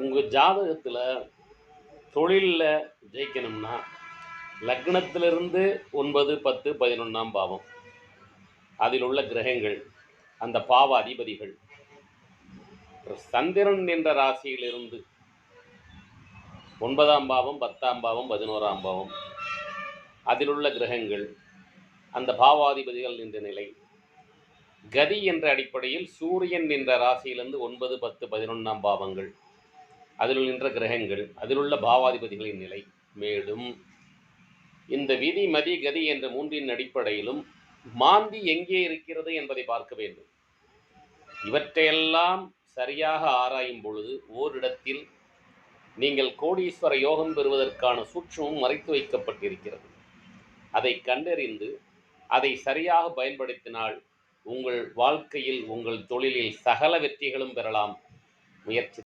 உங்கள் ஜாதகத்தில் தொழிலில் ஜெயிக்கணும்னா லக்னத்திலிருந்து ஒன்பது பத்து பதினொன்றாம் பாவம். அதில் உள்ள கிரகங்கள் அந்த பாவ அதிபதிகள் சந்திரன் என்ற ராசியிலிருந்து ஒன்பதாம் பாவம் பத்தாம் பாவம் பதினோராம் பாவம். அதில் உள்ள கிரகங்கள் அந்த பாவாதிபதிகள் என்ற நிலை. கதி என்ற அடிப்படையில் சூரியன் என்ற ராசியிலிருந்து ஒன்பது பத்து பதினொன்றாம் பாவங்கள். அதில் நின்ற கிரகங்கள் அதில் உள்ள பாவாதிபதிகளின் நிலை மேலும் இந்த விதி மதி கதி என்ற மூன்றின் அடிப்படையிலும் மாந்தி எங்கே இருக்கிறது என்பதை பார்க்க வேண்டும். இவற்றையெல்லாம் சரியாக ஆராயும் பொழுது ஓரிடத்தில் நீங்கள் கோடீஸ்வர யோகம் பெறுவதற்கான சூட்சமும் மறைத்து வைக்கப்பட்டிருக்கிறது. அதை கண்டறிந்து அதை சரியாக பயன்படுத்தினால் உங்கள் வாழ்க்கையில் உங்கள் தொழிலில் சகல வெற்றிகளும் பெறலாம். முயற்சி